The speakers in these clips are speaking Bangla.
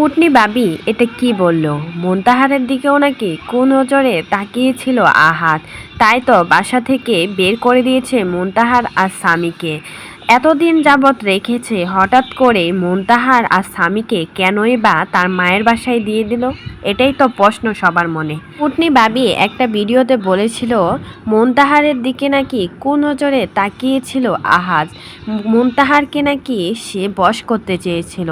কুটনি বাবি এটা কি বলল? মন্তাহারের দিকেও নাকি কোন নজরে তাকিয়েছিল আহাত। তাই তো বাসা থেকে বের করে দিয়েছে মুনতাহার আর স্বামীকে। এতদিন যাবৎ রেখেছে, হঠাৎ করে মুনতাহার আর স্বামীকে কেনই বা তার মায়ের বাসায় দিয়ে দিল? এটাই তো প্রশ্ন সবার মনে। পুটনি বাবি একটা ভিডিওতে বলেছিল, মুনতাহারের দিকে নাকি কোন নজরে তাকিয়েছিল আহাজ। মুনতাহারকে নাকি সে বশ করতে চেয়েছিল।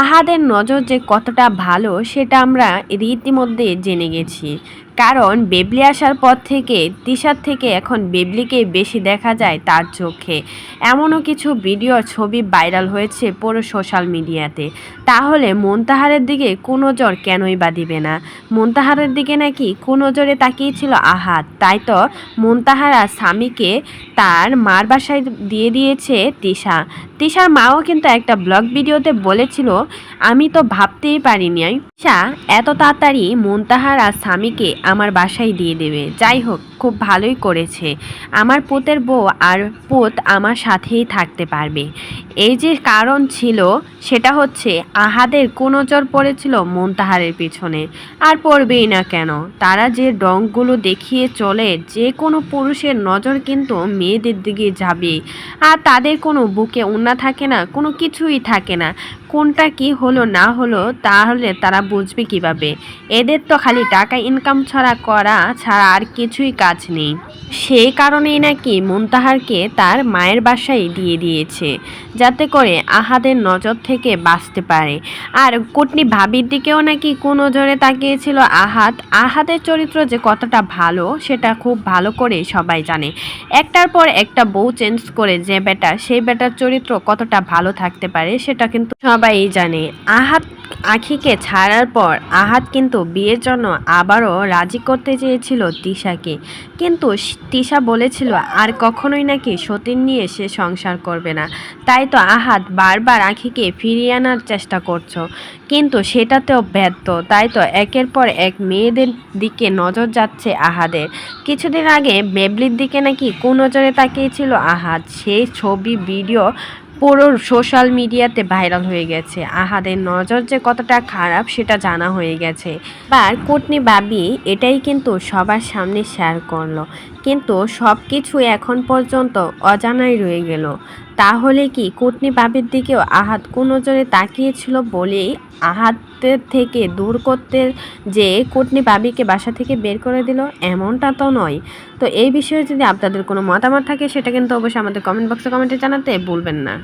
আহাদের নজর যে কতটা ভালো, সেটা আমরা রীতিমধ্যে জেনে গেছি। কারণ বেবলি আসার পর থেকে তিশার থেকে এখন বেবলিকে বেশি দেখা যায় তার চোখে। এমনও কিছু ভিডিও ছবি ভাইরাল হয়েছে পুরো সোশ্যাল মিডিয়াতে। তাহলে মন্তাহারের দিকে কোনো জ্বর কেনই বা দিবে না? মন্তাহারের দিকে নাকি কোনো জোরে তাকিয়েছিল আহাত। তাই তো মন্তাহার স্বামীকে তার মার বাসায় দিয়ে দিয়েছে তিশা। তিশার মাও কিন্তু একটা ব্লগ ভিডিওতে বলেছিল, আমি তো ভাবতেই পারিনি। তিশা এত তাড়াতাড়ি মন্তাহার স্বামীকে আমার বাসায় দিয়ে দেবে। যাই হোক, খুব ভালোই করেছে। আমার পুতের বউ আর পুত আমার সাথেই থাকতে পারবে। এই যে কারণ ছিল, সেটা হচ্ছে আহাদের কোনো নজর পড়েছিল মন্তাহারের পিছনে। আর পড়বেই না কেন, তারা যে রঙগুলো দেখিয়ে চলে, যে কোনো পুরুষের নজর কিন্তু মেয়েদের দিকে যাবে। আর তাদের কোনো বুকে উন্না থাকে না, কোনো কিছুই থাকে না। কোনটা কি হলো, না হলো, তাহলে তারা বুঝবে কীভাবে। এদের তো খালি টাকা ইনকাম ছাড়া করা ছাড়া আর কিছুই কাজ নেই। সেই কারণেই নাকি মুনতাহারকে তার মায়ের বাসায় দিয়ে দিয়েছে, যাতে করে আহাদের নজর থেকে বাঁচতে পারে। আর কুটনি ভাবির দিকেও নাকি কোন নজরে তাকিয়েছিল আহাত আহাদের চরিত্র যে কতটা ভালো, সেটা খুব ভালো করে সবাই জানে। একটার পর একটা বউ চেঞ্জ করে যে বেটা, সেই বেটার চরিত্র কতটা ভালো থাকতে পারে, সেটা কিন্তু সবাই জানে, আহাত আখিকে ছাড়ার পর আহাত কিন্তু বিয়ের জন্য আবারও রাজি করতে চেয়েছিল তিশাকে। কিন্তু তিশা বলেছিল, আর কখনোই নাকি সতীন নিয়ে সে সংসার করবে না। তাই তো আহাত বারবার আখিকে ফিরিয়ে আনার চেষ্টা করছ। কিন্তু সেটাতেও ব্যর্থ। তাই তো একের পর এক মেয়েদের দিকে নজর যাচ্ছে আহাদের। কিছুদিন আগে বেবলির দিকে নাকি কোন নজরে তাকিয়েছিল আহাত। সেই ছবি, ভিডিও পুরো সোশ্যাল মিডিয়াতে ভাইরাল হয়ে গেছে। আহাদের নজর যে কতটা খারাপ সেটা জানা হয়ে গেছে। আর কোটনি বাবি এটাই কিন্তু সবার সামনে শেয়ার করল। কিন্তু সব কিছু এখন পর্যন্ত অজানাই রয়ে গেল। তাহলে কি কুটনি বাবির দিকেও আহাত কোন নজরে তাকিয়েছিল বলেই আহাতের থেকে দূর করতে যে কুটনি বাবিকে বাসা থেকে বের করে দিল, এমনটা তো নয়। তো এই বিষয়ে যদি আপনাদের কোনো মতামত থাকে, সেটা কিন্তু অবশ্যই আমাদের কমেন্ট বক্সে কমেন্টে জানাতে ভুলবেন না।